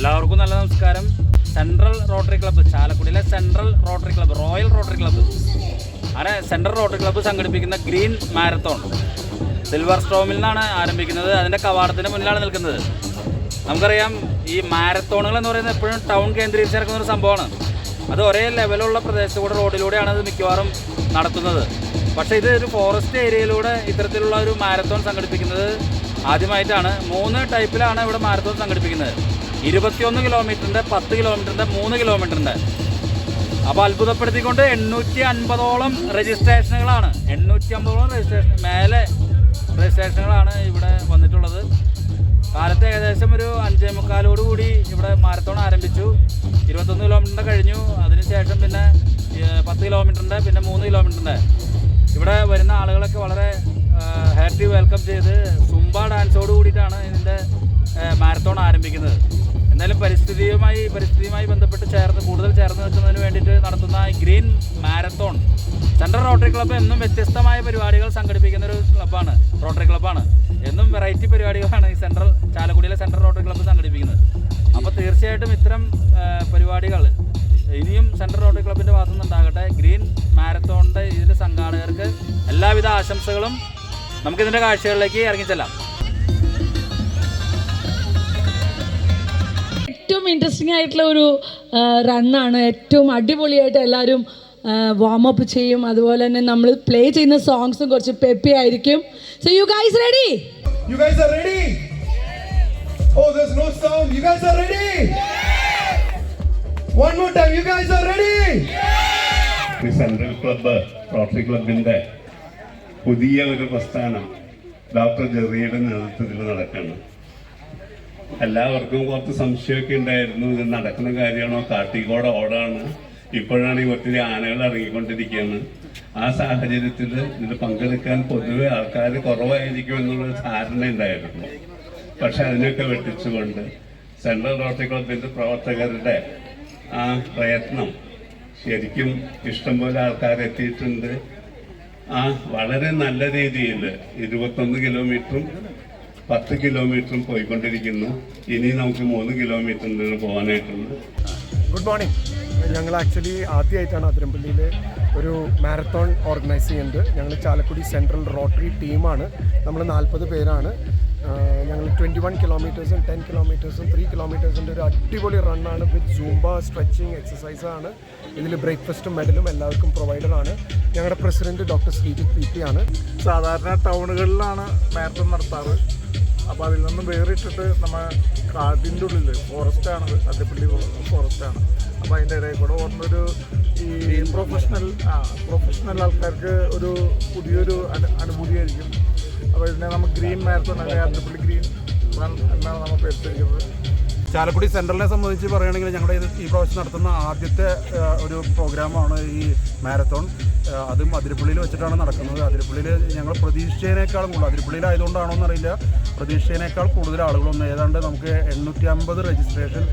എല്ലാവർക്കും നല്ല നമസ്കാരം. സെൻട്രൽ റോട്ടറി ക്ലബ്ബ് ചാലക്കുടിയിലെ central rotary club royal rotary club അങ്ങനെ സെൻട്രൽ റോട്ടറി ക്ലബ്ബ് സംഘടിപ്പിക്കുന്ന ഗ്രീൻ മാരത്തോൺ സിൽവർ സ്റ്റോമിൽ നിന്നാണ് ആരംഭിക്കുന്നത്. അതിന്റെ കവാടത്തിന് മുന്നിലാണ് നിൽക്കുന്നത്. നമുക്കറിയാം ഈ മാരത്തോണുകൾ എന്ന് പറയുന്നത് എപ്പോഴും ടൗൺ കേന്ദ്രീകരിച്ച് നടക്കുന്ന ഒരു സംഭവമാണ്. അത് ഒരേ ലെവലുള്ള പ്രദേശത്തൂടെ റോഡിലൂടെയാണ് അത് മിക്കവാറും നടത്തുന്നത്. പക്ഷേ ഇത് ഒരു ഫോറസ്റ്റ് ഏരിയയിലൂടെ ഇത്തരത്തിലുള്ള ഒരു മാരത്തോൺ സംഘടിപ്പിക്കുന്നത് ആദ്യമായിട്ടാണ്. മൂന്ന് ടൈപ്പിലാണ് ഇവിടെ മാരത്തോൺ സംഘടിപ്പിക്കുന്നത്. ഇരുപത്തിയൊന്ന് കിലോമീറ്ററിന്റെ പത്ത് കിലോമീറ്ററിന്റെ മൂന്ന് കിലോമീറ്ററിന്റെ അപ്പോൾ അത്ഭുതപ്പെടുത്തിക്കൊണ്ട് എണ്ണൂറ്റി അൻപതോളം രജിസ്ട്രേഷനുകളാണ് എണ്ണൂറ്റി അമ്പതോളം രജിസ്ട്രേഷൻ മേലെ രജിസ്ട്രേഷനുകളാണ് ഇവിടെ വന്നിട്ടുള്ളത്. കാലത്ത് ഏകദേശം ഒരു അഞ്ചേ മുക്കാലോട് കൂടി ഇവിടെ മാരത്തോൺ ആരംഭിച്ചു. ഇരുപത്തൊന്ന് കിലോമീറ്ററിന്റെ കഴിഞ്ഞു. അതിനുശേഷം പിന്നെ പത്ത് കിലോമീറ്ററിന്റെ പിന്നെ മൂന്ന് കിലോമീറ്ററിന്റെ ഇവിടെ വരുന്ന ആളുകളൊക്കെ വളരെ ഹാപ്പി വെൽക്കം ചെയ്ത് സുംബ ഡാൻസോട് കൂടിയിട്ടാണ് ഇതിന്റെ മാരത്തോൺ ആരംഭിക്കുന്നത്. എന്തായാലും പരിസ്ഥിതിയുമായി പരിസ്ഥിതിയുമായി ബന്ധപ്പെട്ട് ചേർന്ന് കൂടുതൽ ചേർന്ന് നിൽക്കുന്നതിന് വേണ്ടിയിട്ട് നടത്തുന്ന green marathon. Central rotary club എന്നും വ്യത്യസ്തമായ പരിപാടികൾ സംഘടിപ്പിക്കുന്ന ഒരു ക്ലബ്ബാണ്. റോട്ടറി ക്ലബ്ബാണ്. എന്നും വെറൈറ്റി പരിപാടികളാണ് ഈ സെൻട്രൽ ചാലക്കുടിയിലെ സെൻട്രൽ റോട്ടറി ക്ലബ്ബ് സംഘടിപ്പിക്കുന്നത്. അപ്പോൾ തീർച്ചയായിട്ടും ഇത്തരം പരിപാടികൾ ഇനിയും സെൻട്രൽ റോട്ടറി ക്ലബിന്റെ ഭാഗത്തു നിന്നുണ്ടാകട്ടെ ഗ്രീൻ മാരത്തോണിന്റെ ഇതിന്റെ സംഘാടകർക്ക് എല്ലാവിധ ആശംസകളും നമുക്കിതിന്റെ കാഴ്ചകളിലേക്ക് ഇറങ്ങിച്ചെല്ലാം. ഏറ്റവും ഇൻട്രസ്റ്റിംഗ് ആയിട്ടുള്ള ഒരു റണ്ണാണ് ഏറ്റവും അടിപൊളിയായിട്ട് എല്ലാവരും വാം അപ്പ് ചെയ്യും. അതുപോലെ തന്നെ നമ്മൾ പ്ലേ ചെയ്യുന്ന സോങ്സും കുറച്ച് പെപ്പി ആയിരിക്കും. So you guys ready you guys are ready oh there's no sound you guys are ready one more time you guys are ready central club rotary ക്ലബിന്റെ പുതിയ ഒരു പ്രസ്ഥാനം. ഡോക്ടർ ജെറിയുടെ നേതൃത്വത്തിൽ നടക്കണം. എല്ലാവർക്കും കുറച്ച് സംശയമൊക്കെ ഉണ്ടായിരുന്നു. ഇത് നടക്കുന്ന കാര്യമാണോ? കാട്ടിക്കോടെ ഓടാണ്. ഈ ഒത്തിരി ആനകൾ ഇറങ്ങിക്കൊണ്ടിരിക്കുകയാണ് ആ സാഹചര്യത്തിൽ ഇതിൽ പങ്കെടുക്കാൻ പൊതുവെ ആൾക്കാർ കുറവായിരിക്കും എന്നുള്ളൊരു ധാരണ ഉണ്ടായിരുന്നു. പക്ഷെ അതിനൊക്കെ വെട്ടിച്ചുകൊണ്ട് സെൻട്രൽ റോട്ടറി ക്ലബിന്റെ പ്രവർത്തകരുടെ ആ പ്രയത്നം ശരിക്കും ഇഷ്ടംപോലെ ആൾക്കാർ എത്തിയിട്ടുണ്ട്. ആ വളരെ നല്ല രീതിയിൽ ഇരുപത്തൊന്ന് കിലോമീറ്ററും പത്ത് കിലോമീറ്ററും പോയിക്കൊണ്ടിരിക്കുന്നു. ഇനി നമുക്ക് മൂന്ന് കിലോമീറ്ററിന് പോകാനായിട്ടുണ്ട് ഗുഡ് മോർണിംഗ് ഞങ്ങൾ ആക്ച്വലി ആദ്യമായിട്ടാണ് അതിരമ്പള്ളിയിൽ ഒരു മാരത്തോൺ ഓർഗനൈസ് ചെയ്യുന്നത്. ഞങ്ങൾ ചാലക്കുടി സെൻട്രൽ റോട്ടറി ടീമാണ് നമ്മൾ നാൽപ്പത് പേരാണ്. ഞങ്ങൾ ട്വന്റി വൺ കിലോമീറ്റേഴ്സും ടെൻ കിലോമീറ്റേഴ്സും ത്രീ കിലോമീറ്റേഴ്സിന്റെ ഒരു അടിപൊളി റണ്ണാണ് വിത്ത് സൂംബ സ്ട്രെച്ചിങ് എക്സസൈസാണ് ഇതിൽ ബ്രേക്ക്ഫാസ്റ്റും മെഡലും എല്ലാവർക്കും പ്രൊവൈഡറാണ് ഞങ്ങളുടെ president doctor Sreejith P P ആണ്. സാധാരണ ടൗണുകളിലാണ് മാരത്തോൺ നടത്താറ്. അപ്പോൾ അതിൽ നിന്നും വേറിട്ടിട്ട് നമ്മൾ കാടിന്റെ ഉള്ളിൽ ഫോറസ്റ്റാണ് അട്ടപ്പള്ളി ഫോറസ്റ്റാണ് അപ്പോൾ അതിന്റെ ഇടയിൽ കൂടെ ഓർമ്മൊരു ഈ പ്രൊഫഷണൽ ആ പ്രൊഫഷണൽ ആൾക്കാർക്ക് ഒരു പുതിയൊരു അനു അനുഭൂതിയായിരിക്കും. അപ്പോൾ ഇതിനെ നമുക്ക് ഗ്രീൻ മാരത്തോൺ അല്ലെങ്കിൽ അട്ടപ്പള്ളി ഗ്രീൻ റൺ എന്നാണ് നമ്മൾ പേരിട്ടിരിക്കുന്നത്. ചാലക്കുടി സെൻട്രലിനെ സംബന്ധിച്ച് പറയുകയാണെങ്കിൽ ഞങ്ങളുടെ ഇത് ഈ പ്രാവശ്യം നടത്തുന്ന ആദ്യത്തെ ഒരു പ്രോഗ്രാമാണ് ഈ മാരത്തോൺ അതും അതിരപ്പള്ളിയിൽ വെച്ചിട്ടാണ് നടക്കുന്നത്. അതിരപ്പള്ളിയിൽ ഞങ്ങൾ പ്രതീക്ഷിച്ചതിനേക്കാളും കൂടുതൽ. അതിരപ്പള്ളിയിലായതുകൊണ്ടാണോ എന്നറിയില്ല പ്രതീക്ഷിച്ചതിനേക്കാൾ കൂടുതൽ ആളുകളൊന്നും. ഏതാണ്ട് നമുക്ക് എണ്ണൂറ്റി അമ്പത് രജിസ്ട്രേഷൻ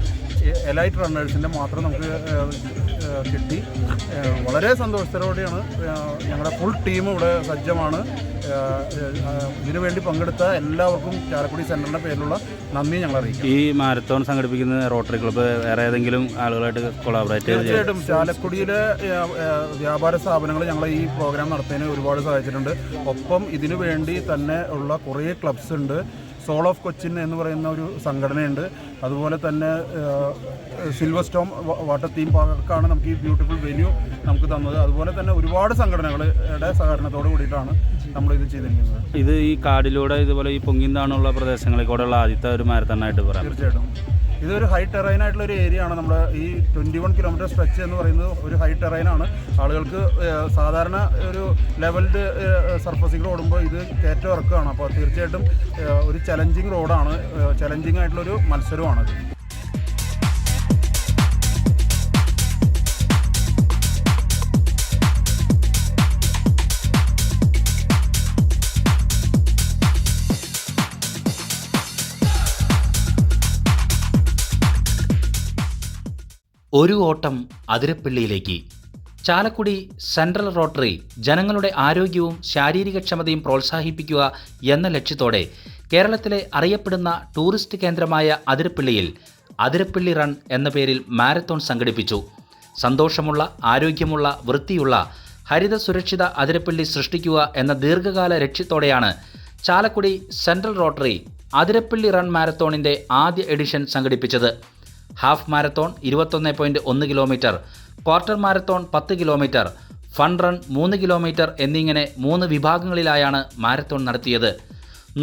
എലൈറ്റ് റണ്ണേഴ്സിന്റെ മാത്രം നമുക്ക് കിട്ടി. വളരെ സന്തോഷത്തോടെയാണ് ഞങ്ങളുടെ ഫുൾ ടീം ഇവിടെ സജ്ജമാണ്. ഇതിനുവേണ്ടി പങ്കെടുത്ത എല്ലാവർക്കും ചാലക്കുടി സെന്ററിന്റെ പേരിലുള്ള നന്ദി ഞങ്ങൾ അറിയിക്കും ഈ മാരത്തോൺ സംഘടിപ്പിക്കുന്ന റോട്ടറി ക്ലബ്ബ് വേറെ ഏതെങ്കിലും ആളുകളായിട്ട് കൊളാബറേറ്റ് തീർച്ചയായിട്ടും. ചാലക്കുടിയിലെ വ്യാപാര സ്ഥാപനങ്ങൾ ഞങ്ങളെ ഈ പ്രോഗ്രാം നടത്തുന്നതിന് ഒരുപാട് സഹായിച്ചിട്ടുണ്ട്. ഒപ്പം ഇതിനു വേണ്ടി തന്നെ ഉള്ള കുറേ ക്ലബ്സ് ഉണ്ട്. സോൾ ഓഫ് കൊച്ചിൻ എന്ന് പറയുന്ന ഒരു സംഘടനയുണ്ട്. അതുപോലെ തന്നെ സിൽവർ സ്റ്റോം വാട്ടർ തീം പാർക്കാണ് നമുക്ക് ഈ ബ്യൂട്ടിഫുൾ വെന്യൂ നമുക്ക് തന്നത്. അതുപോലെ തന്നെ ഒരുപാട് സംഘടനകളുടെ സഹകരണത്തോട് കൂടിയിട്ടാണ് നമ്മൾ ഇത് ചെയ്തിരിക്കുന്നത്. ഇത് ഈ കാടിലൂടെ ഇതുപോലെ ഈ പൊങ്ങിന്താണുള്ള പ്രദേശങ്ങളിൽ കൂടെയുള്ള ആദ്യത്തെ ഒരു മാരത്തണ്ണായിട്ട് പറയാം തീർച്ചയായിട്ടും. ഇതൊരു ഹൈ ടെറൈൻ ആയിട്ടുള്ള ഒരു ഏരിയ ആണ്. നമ്മുടെ ഈ ട്വന്റി വൺ കിലോമീറ്റർ സ്ട്രെച്ച് എന്ന് പറയുന്നത് ഒരു ഹൈ ടെറൈൻ ആണ്. ആളുകൾക്ക് സാധാരണ ഒരു ലെവൽഡ് സർഫസിൽ ഓടുമ്പോൾ ഇത് കയറ്റം ഇറക്കുകയാണ്. അപ്പോൾ തീർച്ചയായിട്ടും ഒരു ചലഞ്ചിങ് റോഡാണ് ചലഞ്ചിങ് ആയിട്ടുള്ളൊരു മത്സരമാണത് ഒരു ഓട്ടം അതിരപ്പള്ളിയിലേക്ക്. ചാലക്കുടി സെൻട്രൽ റോട്ടറി ജനങ്ങളുടെ ആരോഗ്യവും ശാരീരികക്ഷമതയും പ്രോത്സാഹിപ്പിക്കുക എന്ന ലക്ഷ്യത്തോടെ കേരളത്തിലെ അറിയപ്പെടുന്ന ടൂറിസ്റ്റ് കേന്ദ്രമായ അതിരപ്പള്ളിയിൽ അതിരപ്പള്ളി റൺ എന്ന പേരിൽ മാരത്തോൺ സംഘടിപ്പിച്ചു. സന്തോഷമുള്ള ആരോഗ്യമുള്ള വൃത്തിയുള്ള ഹരിത സുരക്ഷിത അതിരപ്പള്ളി സൃഷ്ടിക്കുക എന്ന ദീർഘകാല ലക്ഷ്യത്തോടെയാണ് Chalakudy central rotary Athirappilly run മാരത്തോണിന്റെ ആദ്യ എഡിഷൻ സംഘടിപ്പിച്ചത്. ഹാഫ് മാരത്തോൺ ഇരുപത്തൊന്ന് പോയിന്റ് ഒന്ന് കിലോമീറ്റർ ക്വാർട്ടർ മാരത്തോൺ പത്ത് കിലോമീറ്റർ ഫൺ റൺ മൂന്ന് കിലോമീറ്റർ എന്നിങ്ങനെ മൂന്ന് വിഭാഗങ്ങളിലായാണ് മാരത്തോൺ നടത്തിയത്.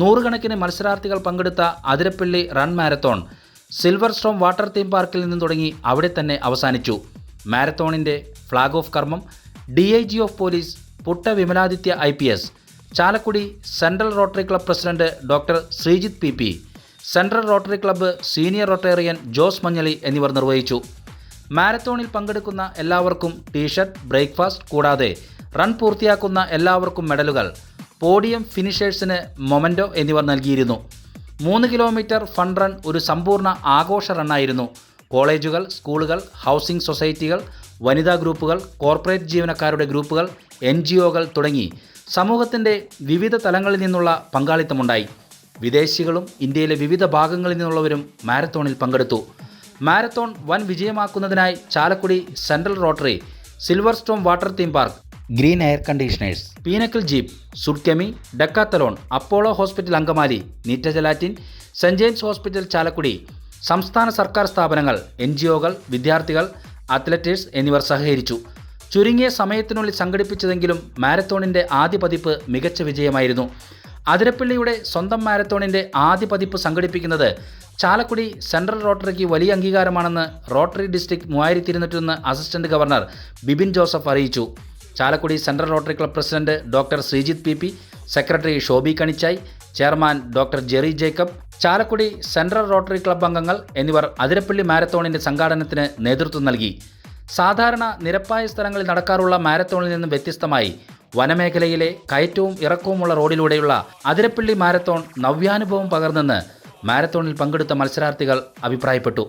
നൂറുകണക്കിന് മത്സരാർത്ഥികൾ പങ്കെടുത്ത Athirappilly run marathon silver storm water theme പാർക്കിൽ നിന്ന് തുടങ്ങി അവിടെ തന്നെ അവസാനിച്ചു. മാരത്തോണിന്റെ ഫ്ലാഗ് ഓഫ് കർമ്മം D I G of police Putta Vimaladitya I P S Chalakudy central rotary club president doctor Sreejith P P central rotary club senior Rotarian Jose Manjaly എന്നിവർ നിർവഹിച്ചു. മാരത്തോണിൽ പങ്കെടുക്കുന്ന എല്ലാവർക്കും ടീഷർട്ട് ബ്രേക്ക്ഫാസ്റ്റ് കൂടാതെ റൺ പൂർത്തിയാക്കുന്ന എല്ലാവർക്കും മെഡലുകൾ. Podium ഫിനിഷേഴ്സിന് memento എന്നിവർ നൽകിയിരുന്നു. മൂന്ന് കിലോമീറ്റർ ഫൺ റൺ ഒരു സമ്പൂർണ ആഘോഷ റണ്ണായിരുന്നു. കോളേജുകൾ സ്കൂളുകൾ ഹൗസിംഗ് സൊസൈറ്റികൾ വനിതാ ഗ്രൂപ്പുകൾ കോർപ്പറേറ്റ് ജീവനക്കാരുടെ ഗ്രൂപ്പുകൾ എൻ തുടങ്ങി. സമൂഹത്തിന്റെ വിവിധ തലങ്ങളിൽ നിന്നുള്ള പങ്കാളിത്തമുണ്ടായി. വിദേശികളും ഇന്ത്യയിലെ വിവിധ ഭാഗങ്ങളിൽ നിന്നുള്ളവരും മാരത്തോണിൽ പങ്കെടുത്തു. മാരത്തോൺ വൻ വിജയമാക്കുന്നതിനായി Chalakudy central rotary silver storm water theme park green air conditioners Peenakkal jeep സുർക്കെമി Decathlon Apollo hospital Angamaly Nitta gelatin Saint James hospital Chalakudy സംസ്ഥാന സർക്കാർ സ്ഥാപനങ്ങൾ എൻ ജി ഒകൾ വിദ്യാർത്ഥികൾ അത്ലറ്റേഴ്സ് എന്നിവർ സഹകരിച്ചു. ചുരുങ്ങിയ സമയത്തിനുള്ളിൽ സംഘടിപ്പിച്ചതെങ്കിലും മാരത്തോണിന്റെ ആദ്യ പതിപ്പ് മികച്ച വിജയമായിരുന്നു. അതിരപ്പള്ളിയുടെ സ്വന്തം മാരത്തോണിന്റെ ആദ്യ പതിപ്പ് സംഘടിപ്പിക്കുന്നത് ചാലക്കുടി സെൻട്രൽ റോട്ടറിക്ക് വലിയ അംഗീകാരമാണെന്ന് റോട്ടറി ഡിസ്ട്രിക്ട് മൂവായിരത്തി ഇരുന്നൂറ്റൊന്ന് അസിസ്റ്റന്റ് ഗവർണർ ബിബിൻ ജോസഫ് അറിയിച്ചു. Chalakudy central rotary club president doctor Sreejith P P secretary Shobi Kanichai chairman doctor Jerry Jacob Chalakudy central rotary club അംഗങ്ങൾ എന്നിവർ അതിരപ്പള്ളി മാരത്തോണിന്റെ സംഘാടനത്തിന് നേതൃത്വം നൽകി. സാധാരണ നിരപ്പായ സ്ഥലങ്ങളിൽ നടക്കാറുള്ള മാരത്തോണിൽ നിന്നും വ്യത്യസ്തമായി വനമേഖലയിലെ കയറ്റവും ഇറക്കവുമുള്ള റോഡിലൂടെയുള്ള അതിരപ്പള്ളി മാരത്തോൺ നവ്യാനുഭവം പകർന്നെന്ന് മാരത്തോണിൽ പങ്കെടുത്ത മത്സരാർത്ഥികൾ അഭിപ്രായപ്പെട്ടു.